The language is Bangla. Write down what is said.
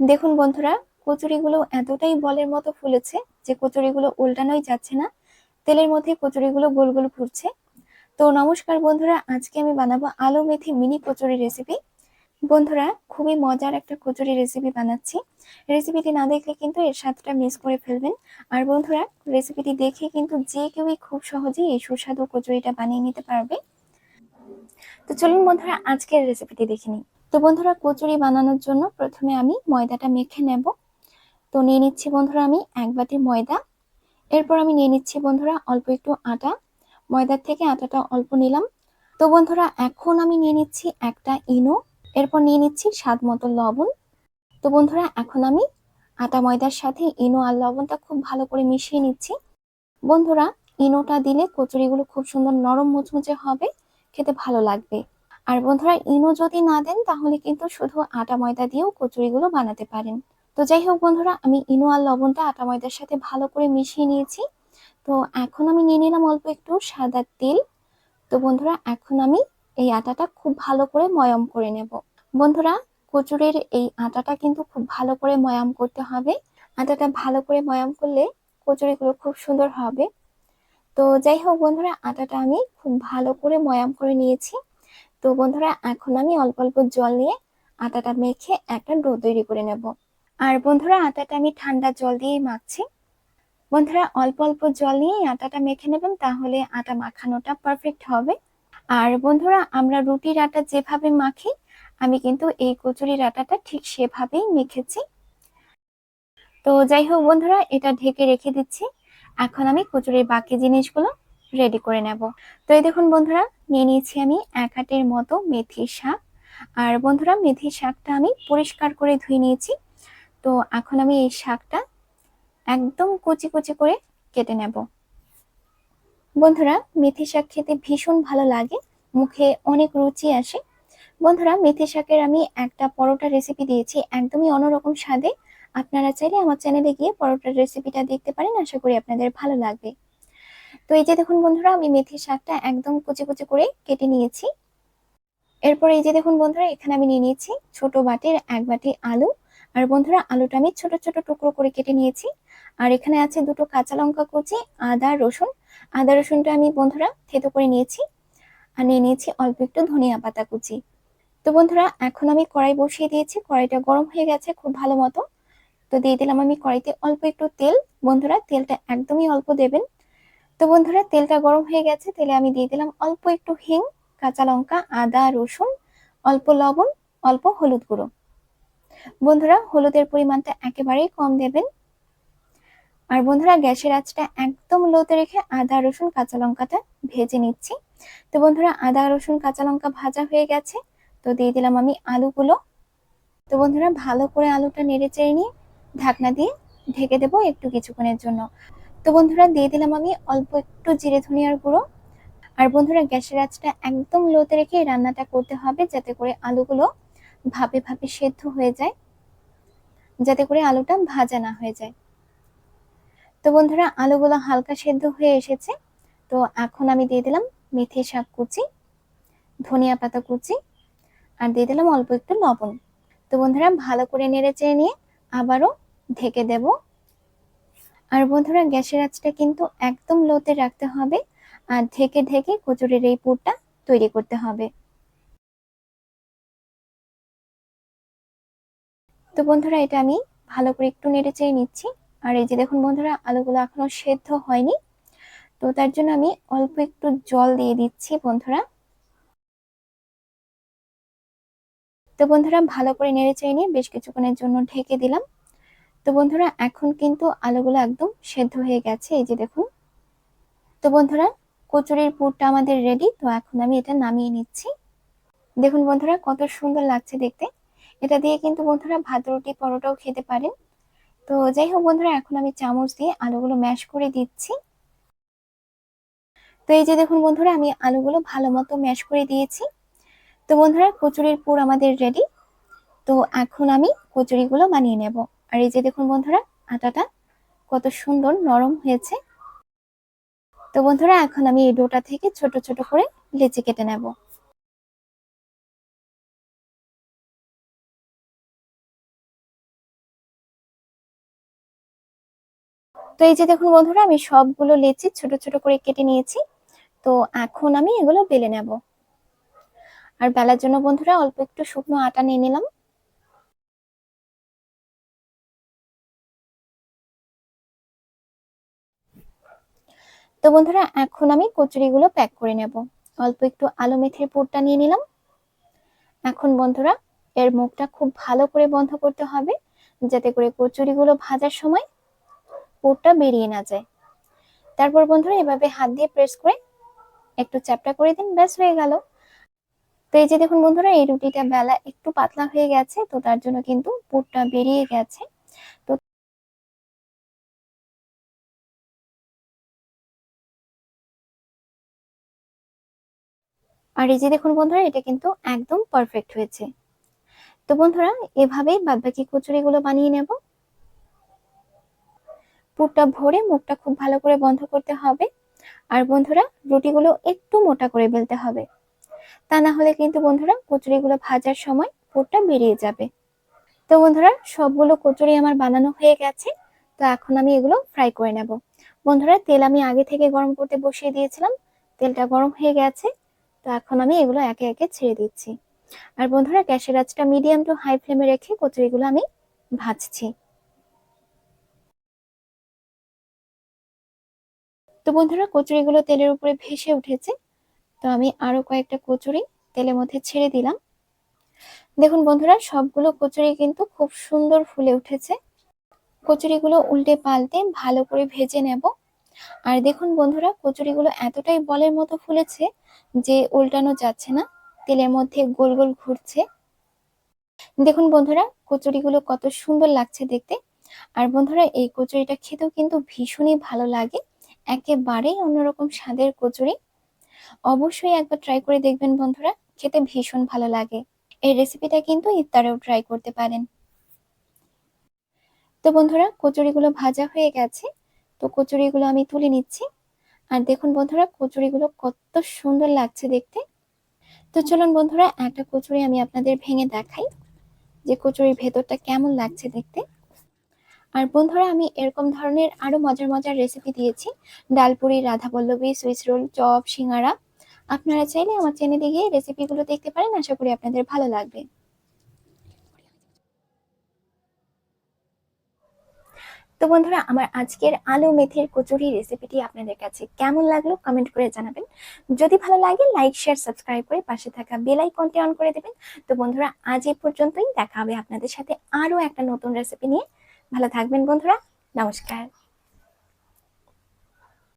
দেখুন বন্ধুরা, কচুরিগুলো এতটাই বলের মতো ফুলেছে যে কচুরিগুলো উল্টানোই যাচ্ছে না। তেলের মধ্যে কচুরিগুলো গোল গোল ফুটছে। তো নমস্কার বন্ধুরা, আজকে আমি বানাবো আলু মেথি মিনি কচুরি রেসিপি। বন্ধুরা, খুবই মজার একটা কচুরি রেসিপি বানাচ্ছি। রেসিপিটি না দেখলে কিন্তু এর স্বাদটা মিস করে ফেলবেন। আর বন্ধুরা, রেসিপিটি দেখে কিন্তু যে কেউই খুব সহজেই এই সুস্বাদু কচুরিটা বানিয়ে নিতে পারবে। তো চলুন বন্ধুরা, আজকের রেসিপিটি দেখে নিই। তো বন্ধুরা কচুরি বানানোর জন্য প্রথমে আমি ময়দাটা মেখে নেব। তো নিয়ে নিচ্ছি বন্ধুরা আমি এক বাটি ময়দা। এরপর আমি নিয়ে নিচ্ছি বন্ধুরা অল্প একটু আটা। ময়দার থেকে আটাটা অল্প নিলাম। তো বন্ধুরা এখন আমি নিয়ে নিচ্ছি একটা ইনো। এরপর নিয়ে নিচ্ছি স্বাদ মতো লবণ। তো বন্ধুরা এখন আমি আটা, ময়দার সাথে ইনো আর লবণটা খুব ভালো করে মিশিয়ে নিচ্ছি। বন্ধুরা, ইনোটা দিলে কচুরিগুলো খুব সুন্দর নরম, মুচমুচে হবে। খেতে ভালো লাগবে। আর বন্ধুরা, ইনো যদি না দেন, তাহলে কিন্তু শুধু আটা ময়দা দিয়েও কচুরিগুলো বানাতে পারেন। তো যাই হোক বন্ধুরা, আমি ইনো আর লবণটা আটা ময়দার সাথে ভালো করে মিশিয়ে নিয়েছি। তো এখন আমি নিয়ে নিলাম অল্প একটু সাদা তেল। তো বন্ধুরা, এখন আমি এই আটাটা খুব ভালো করে ময়াম করে নেব। বন্ধুরা, কচুরির এই আটাটা কিন্তু খুব ভালো করে ময়াম করতে হবে। আটাটা ভালো করে ময়াম করলে কচুরিগুলো খুব সুন্দর হবে। তো যাই হোক বন্ধুরা, আটাটা আমি খুব ভালো করে ময়াম করে নিয়েছি। তো বন্ধুরা, এখন আমি অল্প অল্প জল নিয়ে আটাটা মেখে একটা ডো তৈরি করে নেব। আর বন্ধুরা, আটাটা আমি ঠান্ডা জল দিয়েই মাখছি। বন্ধুরা, অল্প অল্প জল নিয়ে আটাটা মেখে নেবেন, তাহলে আটা মাখানোটা পারফেক্ট হবে। আর বন্ধুরা, আমরা রুটির আটা যেভাবে মাখি, আমি কিন্তু এই কচুরির আটাটা ঠিক সেভাবেই মেখেছি। তো যাই হোক বন্ধুরা, এটা ঢেকে রেখে দিচ্ছি। এখন আমি কচুরির বাকি জিনিসগুলো রেডি করে নেব। তো এই দেখুন বন্ধুরা, নিয়ে নিয়েছি আমি এক হাটের মতো মেথি শাক। আর বন্ধুরা, মেথি শাকটা আমি পরিষ্কার করে ধুয়ে নিয়েছি। তো এখন আমি এই শাকটা একদম কুচি কুচি করে কেটে নেব। বন্ধুরা, মেথি শাক খেতে ভীষণ ভালো লাগে, মুখে অনেক রুচি আসে। বন্ধুরা, মেথি শাকের আমি একটা পরোটা রেসিপি দিয়েছি, একদমই অন্যরকম স্বাদে। আপনারা চাইলে আমার চ্যানেলে গিয়ে পরোটার রেসিপিটা দেখতে পারেন, আশা করি আপনাদের ভালো লাগবে। তো এই যে দেখুন বন্ধুরা, আমি মেথি শাকটা একদম কুচি কুচি করে কেটে নিয়েছি। এরপর এই যে দেখুন বন্ধুরা, এখানে আমি নিয়ে নিয়েছি ছোট বাটির এক বাটি আলু। আর বন্ধুরা, আলুটা আমি ছোট ছোট টুকরো করে কেটে নিয়েছি। আর এখানে আছে দুটো কাঁচা লঙ্কা কুচি, আদা, রসুন। আদা, রসুনটা আমি বন্ধুরা থেতো করে নিয়েছি। আর নিয়ে নিয়েছি অল্প একটু ধনিয়া পাতা কুচি। তো বন্ধুরা, এখন আমি কড়াই বসিয়ে দিয়েছি। কড়াইটা গরম হয়ে গেছে খুব ভালো মতো। তো দিয়ে দিলাম আমি কড়াইতে অল্প একটু তেল। বন্ধুরা, তেলটা একদমই অল্প দেবেন। তো বন্ধুরা, তেলটা গরম হয়ে গেছে। তেলে আমি দিয়ে দিলাম অল্প একটু হিং, কাঁচা লঙ্কা, আদা, রসুন, অল্প লবণ, অল্প হলুদ গুঁড়ো। বন্ধুরা, হলুদের পরিমাণটা একেবারেই কম দেবেন। আর বন্ধুরা, গ্যাসের আঁচটা একদম লোতে রেখে আদা, রসুন, কাঁচা লঙ্কাটা ভেজে নিচ্ছি। তো বন্ধুরা, আদা, রসুন, কাঁচা লঙ্কা ভাজা হয়ে গেছে। তো দিয়ে দিলাম আমি আলুগুলো। তো বন্ধুরা, ভালো করে আলুটা নেড়ে চেড়ে নিয়ে ঢাকনা দিয়ে ঢেকে দেবো একটু কিছুক্ষণের জন্য। তো বন্ধুরা, দিয়ে দিলাম আমি অল্প একটু জিরে ধনিয়ার গুঁড়ো। আর বন্ধুরা, গ্যাসের আঁচটা একদম লোতে রেখে রান্নাটা করতে হবে যাতে করে আলুগুলো ভাপে ভাপে সেদ্ধ হয়ে যায়, যাতে করে আলুটা ভাজা না হয়ে যায়। তো বন্ধুরা, আলুগুলো হালকা সেদ্ধ হয়ে এসেছে। তো এখন আমি দিয়ে দিলাম মেথি শাক কুচি, ধনিয়া পাতা কুচি, আর দিয়ে দিলাম অল্প একটু লবণ। তো বন্ধুরা, ভালো করে নেড়ে চেড়ে নিয়ে আবারও ঢেকে দেব। আর বন্ধুরা, গ্যাসের আঁচটা কিন্তু একদম লোতে রাখতে হবে আর ঢেকে ঢেকে কচুরির এই পুরটা তৈরি করতে হবে। তো বন্ধুরা, এটা আমি ভালো করে একটু নেড়ে চেয়ে নিচ্ছি। আর এই যে দেখুন বন্ধুরা, আলুগুলো এখনও সেদ্ধ হয়নি। তো তার জন্য আমি অল্প একটু জল দিয়ে দিচ্ছি বন্ধুরা। তো বন্ধুরা, ভালো করে নেড়ে চেয়ে নিয়ে বেশ কিছুক্ষণের জন্য ঢেকে দিলাম। তো বন্ধুরা, এখন কিন্তু আলুগুলো একদম সেদ্ধ হয়ে গেছে, এই যে দেখুন। তো বন্ধুরা, কচুরির পুরটা আমাদের রেডি তো এখন আমি এটা নামিয়ে নিচ্ছি। দেখুন বন্ধুরা, কত সুন্দর লাগছে দেখতে। এটা দিয়ে কিন্তু বন্ধুরা ভাত, রুটি, পরোটাও খেতে পারেন। তো যাই হোক বন্ধুরা, এখন আমি চামচ দিয়ে আলুগুলো ম্যাশ করে দিচ্ছি। তো এই যে দেখুন বন্ধুরা, আমি আলুগুলো ভালো মতো ম্যাশ করে দিয়েছি। তো বন্ধুরা, কচুরির পুর আমাদের রেডি তো এখন আমি কচুরিগুলো বানিয়ে নেব। আর এই যে দেখুন বন্ধুরা আটাটা কত সুন্দর নরম হয়েছে। তো বন্ধুরা, এখন আমি এই ডোটা থেকে ছোট ছোট করে লেচি কেটে নেব। তো এই যে দেখুন বন্ধুরা, আমি সবগুলো লেচি ছোট ছোট করে কেটে নিয়েছি। তো এখন আমি এগুলো বেলে নেব। আর বেলার জন্য বন্ধুরা, অল্প একটু শুকনো আটা নিয়ে নিলাম। তো বন্ধুরা, এখন আমি কচুরিগুলো প্যাক করে নেব। অল্প একটু আলু মেথির পুরটা নিয়ে নিলাম। এখন বন্ধুরা, এর মুখটা খুব ভালো করে বন্ধ করতে হবে, যাতে করে কচুরিগুলো ভাজার সময় পুরটা বেরিয়ে না যায়। তারপর বন্ধুরা, এভাবে হাত দিয়ে প্রেস করে একটু চ্যাপটা করে দিন, ব্যাস হয়ে গেল। তো এই যে দেখুন বন্ধুরা, এই রুটিটা বেলা একটু পাতলা হয়ে গেছে, তো তার জন্য কিন্তু পুরটা বেরিয়ে গেছে। তো আর এই যে দেখুন বন্ধুরা, এটা কিন্তু একদম পারফেক্ট হয়েছে। তো বন্ধুরা এভাবেই বাদবাকি কচুরিগুলো বানিয়ে নেব। পুরটা ভরে মুখটা খুব ভালো করে বন্ধ করতে হবে। আর বন্ধুরা, রুটিগুলো একটু মোটা করে বেলতে হবে। তা না হলে কিন্তু বন্ধুরা, কচুরিগুলো ভাজার সময় পুরটা বেরিয়ে যাবে। তো বন্ধুরা, সবগুলো কচুরি আমার বানানো হয়ে গেছে। তো এখন আমি এগুলো ফ্রাই করে নেব। বন্ধুরা, তেল আমি আগে থেকে গরম করতে বসিয়ে দিয়েছিলাম। তেলটা গরম হয়ে গেছে। তো এখন আমি এগুলো একে একে ছেড়ে দিচ্ছি। আর বন্ধুরা, গ্যাসের আঁচটা মিডিয়াম টু হাই ফ্লেমে রেখে কচুরিগুলো আমি ভাজছি। তো বন্ধুরা, কচুরিগুলো তেলের উপরে ভেসে উঠেছে। তো আমি আরও কয়েকটা কচুরি তেলের মধ্যে ছেড়ে দিলাম। দেখুন বন্ধুরা, সবগুলো কচুরি কিন্তু খুব সুন্দর ফুলে উঠেছে। কচুরিগুলো উল্টে পাল্টে ভালো করে ভেজে নেব। আর দেখুন বন্ধুরা, কচুরিগুলো এতটাই বলের মতো ফুলেছে যে উল্টানো যাচ্ছে না, তেলের মধ্যে গোল গোল ঘুরছে। দেখুন বন্ধুরা, কচুরিগুলো কত সুন্দর লাগছে দেখতে। আর বন্ধুরা, এই কচুরিটা খেতেও কিন্তু ভীষণই ভালো লাগে, একেবারেই অন্যরকম স্বাদের কচুরি। অবশ্যই একবার ট্রাই করে দেখবেন বন্ধুরা, খেতে ভীষণ ভালো লাগে। এই রেসিপিটা কিন্তু ইফতারেও ট্রাই করতে পারেন। তো বন্ধুরা, কচুরিগুলো ভাজা হয়ে গেছে তো কচুরিগুলো আমি তুলে নিচ্ছি। আর দেখুন বন্ধুরা, কচুরিগুলো কত সুন্দর লাগছে দেখতে। তো চলুন বন্ধুরা, একটা কচুরি আমি আপনাদের ভেঙে দেখাই, যে কচুরির ভেতরটা কেমন লাগছে দেখতে। আর বন্ধুরা, আমি এরকম ধরনের আরও মজার মজার রেসিপি দিয়েছি। Dalpuri radhaballavi Swiss roll chop, singara. আপনারা চাইলে আমার চ্যানেলে গিয়ে রেসিপিগুলো দেখতে পারেন, আশা করি আপনাদের ভালো লাগবে। তো বন্ধুরা, আমার আজকের আলু মেথির কচুরি রেসিপিটি আপনাদের কাছে কেমন লাগল কমেন্ট করে জানাবেন। যদি ভালো লাগে লাইক শেয়ার সাবস্ক্রাইব করে পাশে থাকা বেল আইকনটি অন করে দেবেন। তো বন্ধুরা, আজ এ পর্যন্তই। দেখা হবে আপনাদের সাথে আরও একটা নতুন রেসিপি নিয়ে। ভালো থাকবেন বন্ধুরা। নমস্কার।